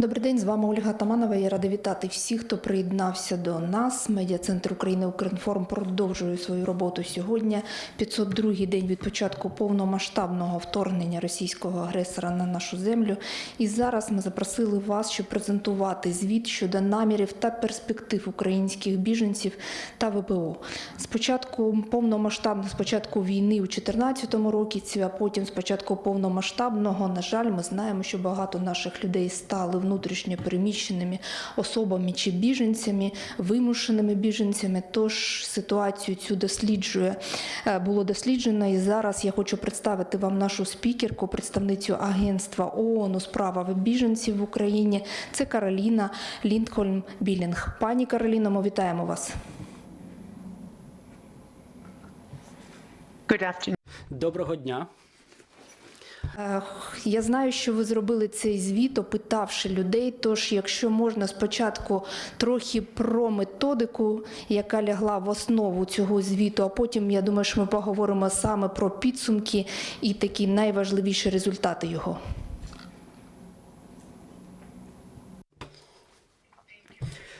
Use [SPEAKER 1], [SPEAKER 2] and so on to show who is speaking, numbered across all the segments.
[SPEAKER 1] Добрий день, з вами Ольга Таманова. Я рада вітати всіх, хто приєднався до нас. Медіа-центр України Укрінформ продовжує свою роботу сьогодні. 502-й день від початку повномасштабного вторгнення російського агресора на нашу землю. І зараз ми запросили вас, щоб презентувати звіт щодо намірів та перспектив українських біженців та ВПО. Спочатку повномасштабно, спочатку війни у 2014 році, а потім спочатку повномасштабного. На жаль, ми знаємо, що багато наших людей стали внутрішньо переміщеними особами чи біженцями, вимушеними біженцями. Тож ситуацію цю досліджує е, було досліджено. І зараз я хочу представити вам нашу спікерку, представницю агентства ООН у справах біженців в Україні. Це Кароліна Ліндхольм Білінг. Пані Кароліно, ми вітаємо вас.
[SPEAKER 2] Good afternoon.
[SPEAKER 3] Доброго дня.
[SPEAKER 1] Я знаю, що ви зробили цей звіт, опитавши людей. Тож, якщо можна спочатку трохи про методику, яка лягла в основу цього звіту, а потім я думаю, що ми поговоримо саме про підсумки і такі найважливіші результати його.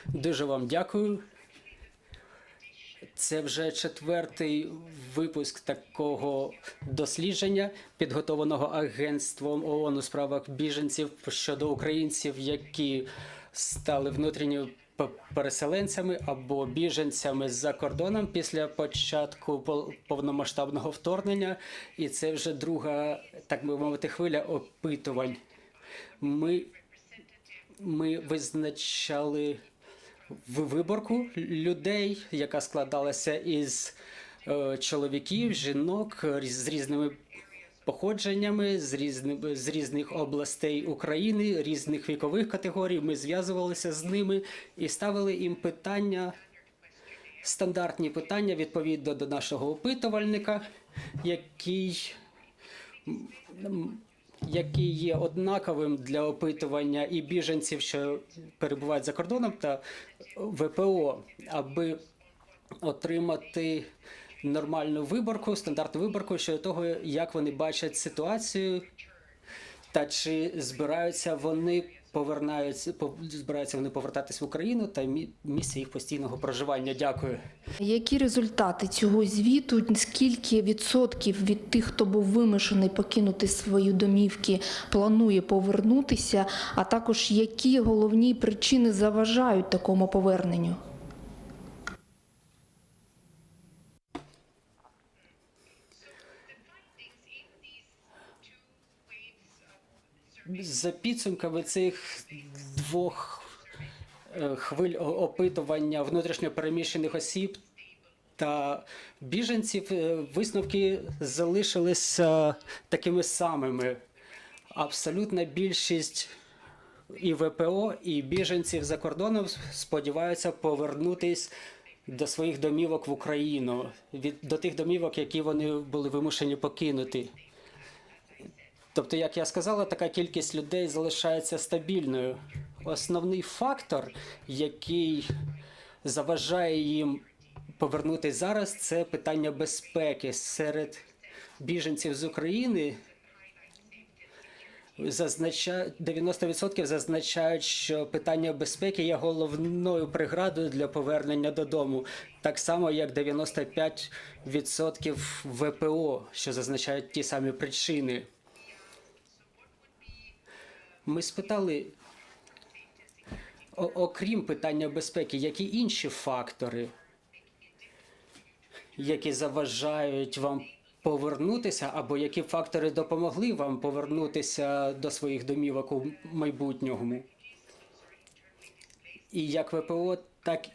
[SPEAKER 3] Дуже вам дякую. Це вже четвертий випуск такого дослідження, підготованого агентством ООН у справах біженців щодо українців, які стали внутрішньо переселенцями або біженцями за кордоном після початку повномасштабного вторгнення. І це вже друга, так би мовити, хвиля опитувань. Ми, ми визначали виборку людей, яка складалася із е, чоловіків, жінок з різними походженнями, з, різними, з різних областей України, різних вікових категорій. Ми зв'язувалися з ними і ставили їм питання, стандартні питання відповідно до нашого опитувальника, який який є однаковим для опитування і біженців, що перебувають за кордоном, та ВПО, аби отримати нормальну виборку, стандартну виборку щодо того, як вони бачать ситуацію, та чи збираються вони повернаються, пов- збираються вони повертатись в Україну та мі- місце їх постійного проживання. Дякую.
[SPEAKER 1] Які результати цього звіту? Скільки відсотків від тих, хто був вимушений покинути свої домівки, планує повернутися? А також які головні причини заважають такому поверненню?
[SPEAKER 3] За підсумками цих двох е, хвиль опитування внутрішньо переміщених осіб та біженців, е, висновки залишилися такими самими. Абсолютна більшість і ВПО, і біженців за кордоном сподіваються повернутись до своїх домівок в Україну, від до тих домівок, які вони були вимушені покинути. Тобто, як я сказала, така кількість людей залишається стабільною. Основний фактор, який заважає їм повернутися зараз, це питання безпеки серед біженців з України. Зазначають 90% зазначають, що питання безпеки є головною преградою для повернення додому, так само як 95% ВПО, що зазначають ті самі причини. Ми спитали, окрім питання безпеки, які інші фактори, які заважають вам повернутися, або які фактори допомогли вам повернутися до своїх домівок у майбутньому? І як ВПО, так,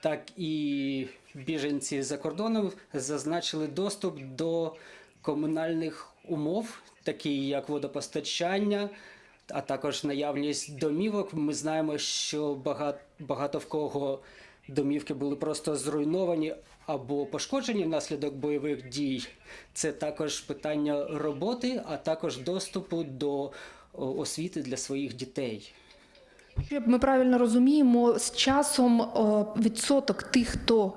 [SPEAKER 3] так і біженці за кордоном зазначили доступ до комунальних умов, такі як водопостачання, а також наявність домівок. Ми знаємо, що багато, багато в кого домівки були просто зруйновані або пошкоджені внаслідок бойових дій. Це також питання роботи, а також доступу до освіти для своїх дітей.
[SPEAKER 1] Щоб ми правильно розуміємо, з часом відсоток тих, хто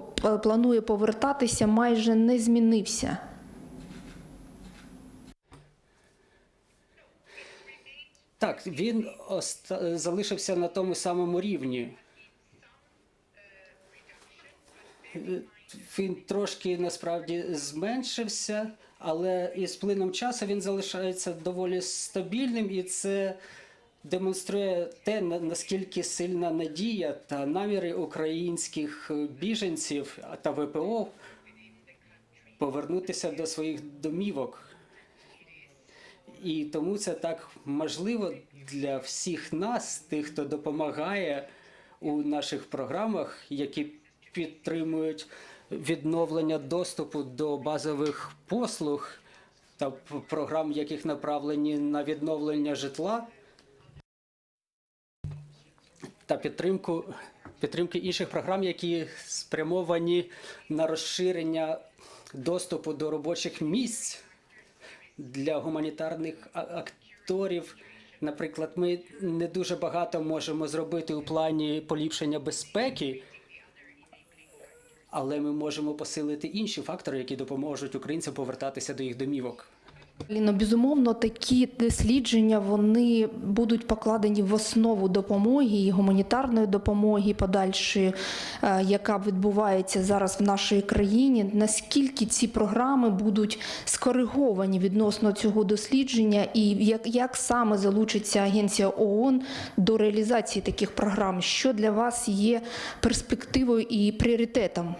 [SPEAKER 1] планує повертатися, майже не змінився.
[SPEAKER 3] Так, він оста- залишився на тому самому рівні. Е, Він трошки насправді зменшився, але із плином часу він залишається доволі стабільним, і це демонструє те, наскільки сильна надія та наміри українських е, біженців та ВПО повернутися до своїх домівок. І тому це так можливо для всіх нас, тих, хто допомагає у наших програмах, які підтримують відновлення доступу до базових послуг та програм, яких направлені на відновлення житла та підтримку підтримки інших програм, які спрямовані на розширення доступу до робочих місць для гуманітарних акторів. Наприклад, ми не дуже багато можемо зробити у плані поліпшення безпеки, але ми можемо посилити інші фактори, які допоможуть українцям повертатися до їх домівок.
[SPEAKER 1] Ліно, безумовно, такі дослідження вони будуть покладені в основу допомоги і гуманітарної допомоги подальшої, е, яка відбувається зараз в нашій країні. Наскільки ці програми будуть скориговані відносно цього дослідження, і як, як саме залучиться агенція ООН до реалізації таких програм? Що для вас є перспективою і пріоритетом?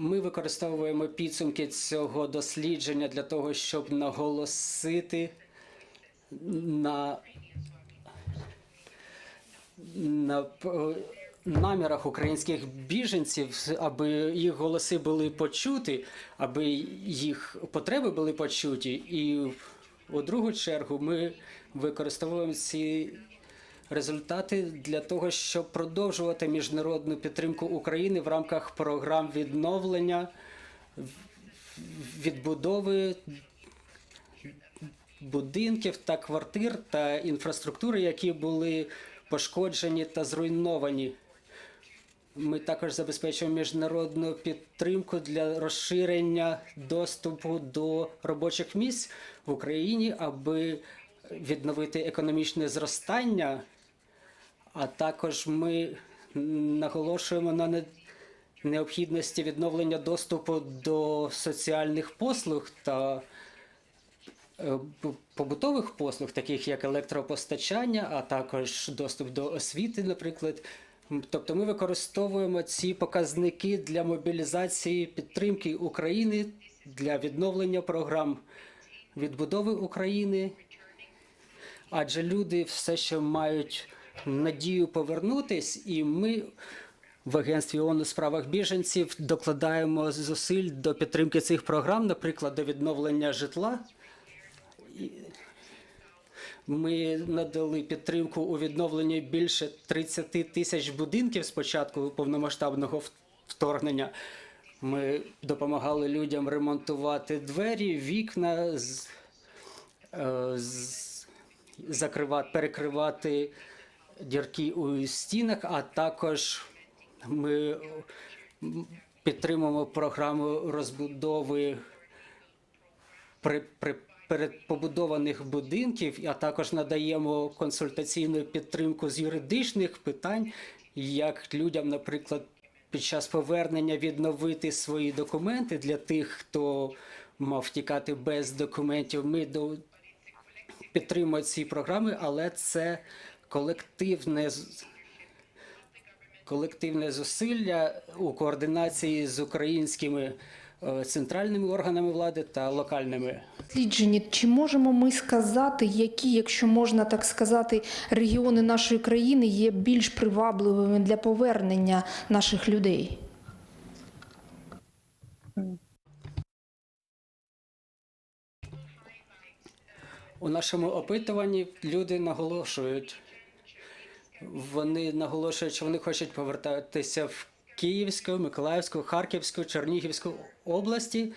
[SPEAKER 3] Ми використовуємо підсумки цього дослідження для того, щоб наголосити на, на намірах українських біженців, аби їх голоси були почуті, аби їх потреби були почуті. І у другу чергу ми використовуємо ці результати для того, щоб продовжувати міжнародну підтримку України в рамках програм відновлення, відбудови будинків та квартир та інфраструктури, які були пошкоджені та зруйновані. Ми також забезпечуємо міжнародну підтримку для розширення доступу до робочих місць в Україні, аби відновити економічне зростання. А також ми наголошуємо на необхідності відновлення доступу до соціальних послуг та е, побутових послуг, таких як електропостачання, а також доступ до освіти, наприклад. Тобто ми використовуємо ці показники для мобілізації підтримки України для відновлення програм відбудови України, адже люди все ще мають надію повернутись, і ми в агентстві ООН у справах біженців докладаємо зусиль до підтримки цих програм, наприклад, до відновлення житла. Ми надали підтримку у відновленні більше 30 тисяч будинків з початку повномасштабного вторгнення. Ми допомагали людям ремонтувати двері, вікна, з, е, з, закривати, перекривати дірки у стінах, а також ми підтримуємо програму розбудови при, при передпобудованих будинків, а також надаємо консультаційну підтримку з юридичних питань, як людям, наприклад, під час повернення відновити свої документи для тих, хто мав втікати без документів. Ми до підтримуємо ці програми, але це колективне колективне зусилля у координації з українськими е, центральними органами влади та локальними.
[SPEAKER 1] дослідженні, чи можемо ми сказати, які, якщо можна так сказати, регіони нашої країни є більш привабливими для повернення наших людей?
[SPEAKER 3] У нашому опитуванні люди наголошують. Вони наголошують, що вони хочуть повертатися в Київську, Миколаївську, Харківську, Чернігівську області.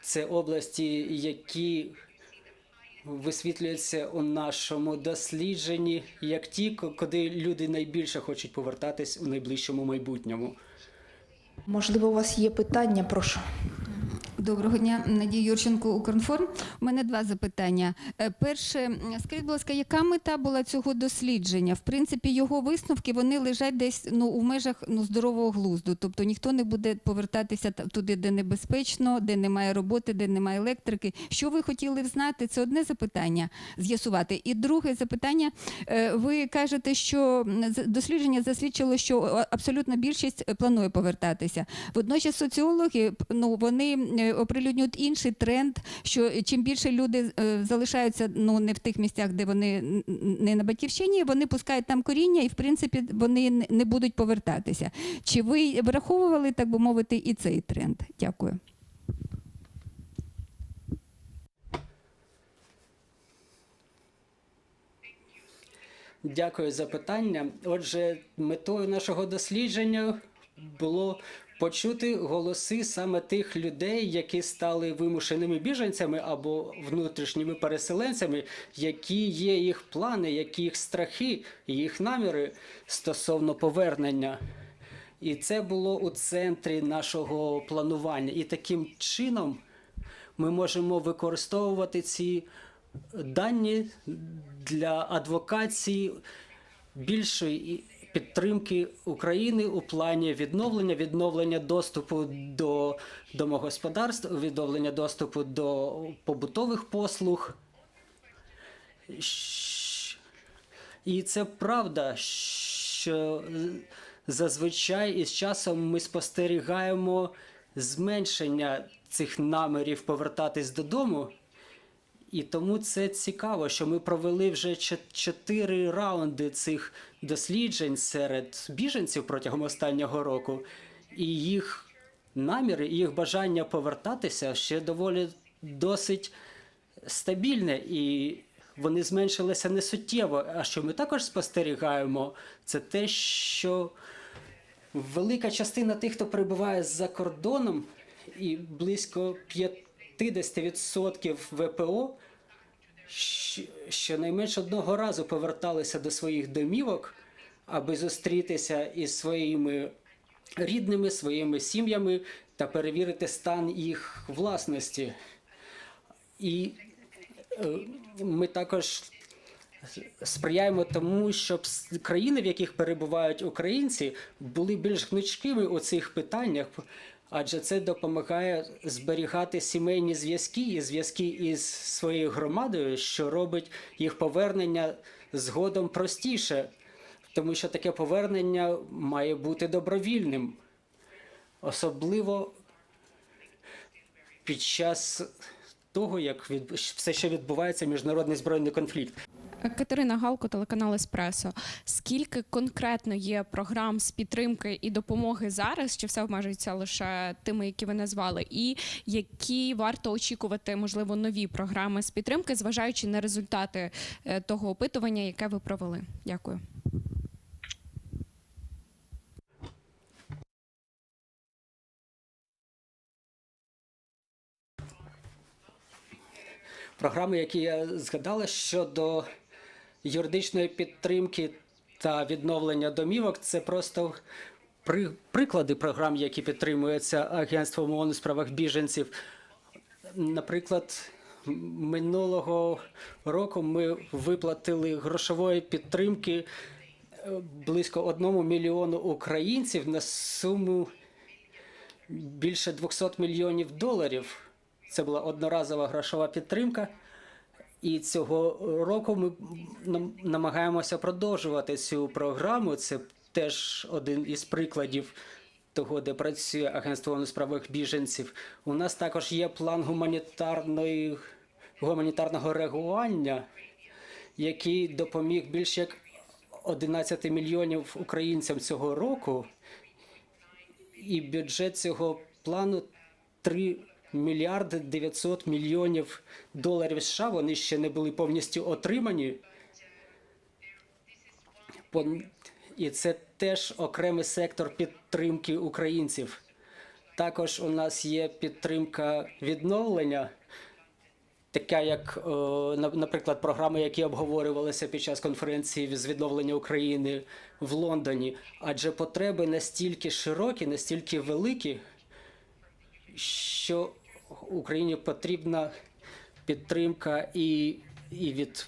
[SPEAKER 3] Це області, які висвітлюються у нашому дослідженні як ті, куди люди найбільше хочуть повертатись у найближчому майбутньому.
[SPEAKER 1] Можливо, у вас є питання, прошу.
[SPEAKER 2] Доброго дня, Надія Юрченко, Укрінформ. У мене два запитання. Е, Перше, скажіть, будь ласка, яка мета була цього дослідження? В принципі, його висновки вони лежать десь ну у межах ну здорового глузду. Тобто ніхто не буде повертатися туди, де небезпечно, де немає роботи, де немає електрики. Що ви хотіли знати? Це одне запитання з'ясувати. І друге запитання. е, Ви кажете, що дослідження засвідчило, що абсолютна більшість планує повертатися. Водночас соціологи ну вони оприлюднюють інший тренд, що чим більше люди е, залишаються ну не в тих місцях, де вони не на батьківщині, вони пускають там коріння, і в принципі вони не будуть повертатися. Чи ви враховували так би мовити і цей тренд? Дякую.
[SPEAKER 3] Дякую за питання. Отже, метою нашого дослідження було почути голоси саме тих людей, які стали вимушеними біженцями або внутрішніми переселенцями, які є їх плани, які їх страхи, їх наміри стосовно повернення. І це було у центрі нашого планування. І таким чином ми можемо використовувати ці дані для адвокації більшої підтримки України у плані відновлення, відновлення доступу до домогосподарств, відновлення доступу до побутових послуг. І це правда, що зазвичай із часом ми спостерігаємо зменшення цих намірів повертатись додому. І тому це цікаво, що ми провели вже чотири раунди цих досліджень серед біженців протягом останнього року, і їх наміри, і їх бажання повертатися ще доволі досить стабільне, і вони зменшилися не суттєво. А що ми також спостерігаємо, це те, що велика частина тих, хто перебуває за кордоном, і близько 50% ВПО щонайменше одного разу поверталися до своїх домівок, аби зустрітися із своїми рідними, своїми сім'ями та перевірити стан їх власності. І е, ми також сприяємо тому, щоб країни, в яких перебувають українці, були більш гнучкими у цих питаннях, адже це допомагає зберігати сімейні зв'язки і зв'язки із своєю громадою, що робить їх повернення згодом простіше, тому що таке повернення має бути добровільним, особливо під час того, як від... все ще відбувається міжнародний збройний конфлікт.
[SPEAKER 4] Катерина Галко, телеканал Еспресо. Скільки конкретно є програм з підтримки і допомоги зараз? Чи все обмежується лише тими, які ви назвали? І які варто очікувати, можливо, нові програми з підтримки, зважаючи на результати е, того опитування, яке ви провели? Дякую.
[SPEAKER 3] програми, які я згадала щодо юридичної підтримки та відновлення домівок, це просто при, приклади програм, які підтримуються Агентством ООН у справах біженців. Наприклад, минулого року ми виплатили грошової підтримки е, близько одному мільйону українців на суму більше 200 мільйонів доларів. Це була одноразова грошова підтримка. І цього року ми нам- намагаємося продовжувати цю програму. Це теж один із прикладів того, де працює Агентство у справах біженців. У нас також є план гуманітарної, гуманітарного реагування, який допоміг більш як 11 мільйонів українцям цього року. І бюджет цього плану 3 мільярди 900 мільйонів доларів США. Вони ще не були повністю отримані. І це теж окремий сектор підтримки українців. Також у нас є підтримка відновлення. така як, е, наприклад, програми, які обговорювалися під час конференції з відновлення України в Лондоні. Адже потреби настільки широкі, настільки великі, що Україні потрібна підтримка і, і від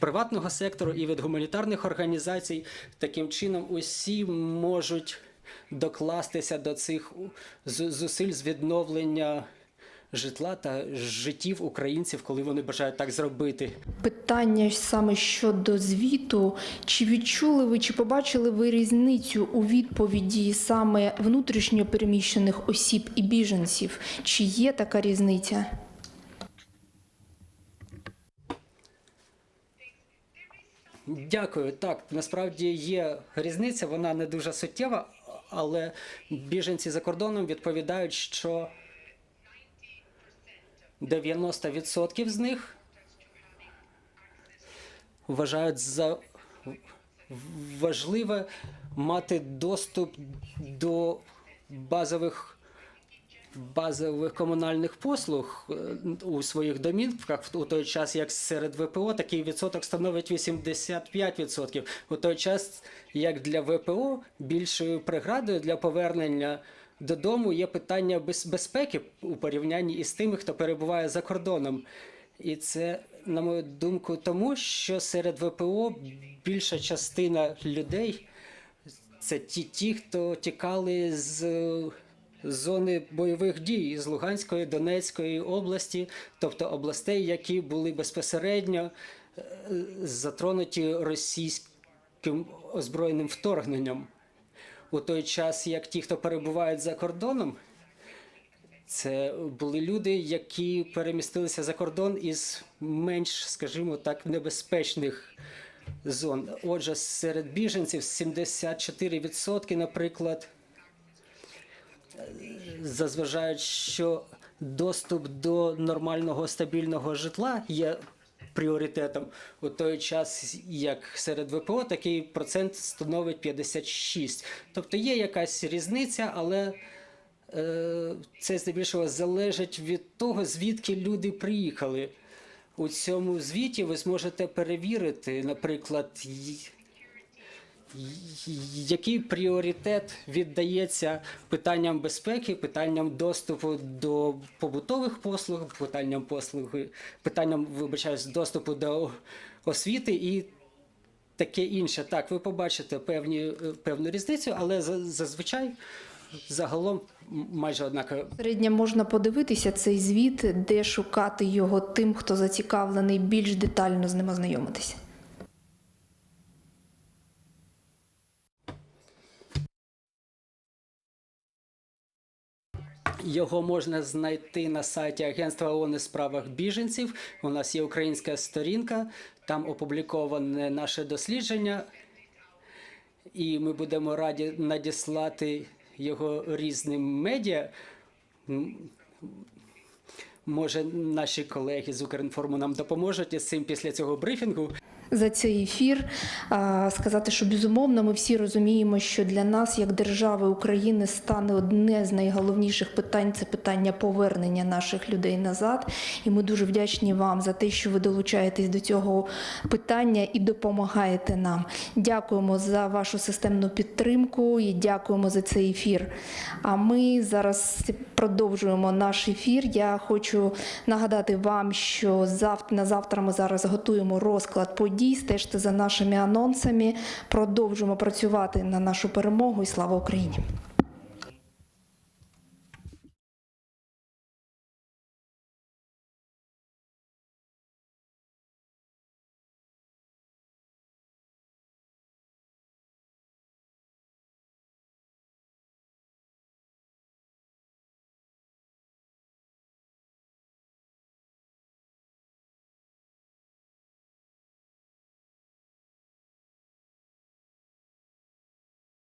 [SPEAKER 3] приватного сектору, і від гуманітарних організацій. Таким чином, усі можуть докластися до цих зусиль з відновлення житла та життів українців, коли вони бажають так зробити.
[SPEAKER 1] Питання саме щодо звіту. Чи відчули ви, чи побачили ви різницю у відповіді саме внутрішньо переміщених осіб і біженців? Чи є така різниця?
[SPEAKER 3] Дякую. Так, насправді є різниця, вона не дуже суттєва, але біженці за кордоном відповідають, що 90% з них вважають за важливе мати доступ до базових базових комунальних послуг е, у своїх домівках у той час, як серед ВПО такий відсоток становить 85%. У той час, як для ВПО більшою преградою для повернення додому є питання без- безпеки у порівнянні із тими, хто перебуває за кордоном. І це, на мою думку, тому що серед ВПО більша частина людей це ті, ті хто тікали з зони бойових дій з Луганської, Донецької області, тобто областей, які були безпосередньо е, затронуті російським озброєним вторгненням. У той час, як ті, хто перебувають за кордоном, це були люди, які перемістилися за кордон із менш, скажімо так, небезпечних зон. Отже, серед біженців 74%, наприклад, зазважають, що доступ до нормального стабільного житла є пріоритетом. У той час, як серед ВПО, такий процент становить 56. Тобто є якась різниця, але е, це здебільшого залежить від того, звідки люди приїхали. У цьому звіті ви зможете перевірити, наприклад, який пріоритет віддається питанням безпеки, питанням доступу до побутових послуг, питанням послуги, питанням, вибачаюсь, доступу до освіти і таке інше. Так, ви побачите певні, певну різницю, але за- зазвичай загалом майже однаково.
[SPEAKER 1] Середньо можна подивитися цей звіт, де шукати його тим, хто зацікавлений більш детально з ним ознайомитися.
[SPEAKER 3] Його можна знайти на сайті Агентства ООН у справах біженців. У нас є українська сторінка, там опубліковане наше дослідження, і ми будемо раді надіслати його різним медіа. Може, наші колеги з Укрінформу нам допоможуть із цим після цього брифінгу.
[SPEAKER 1] За цей ефір. Сказати, що безумовно ми всі розуміємо, що для нас, як держави України, стане одне з найголовніших питань це питання повернення наших людей назад. І ми дуже вдячні вам за те, що ви долучаєтесь до цього питання і допомагаєте нам. Дякуємо за вашу системну підтримку і дякуємо за цей ефір. А ми зараз продовжуємо наш ефір. Я хочу нагадати вам, що на завтра ми зараз готуємо розклад подій. Стежте за нашими анонсами. Продовжуємо працювати на нашу перемогу і слава Україні!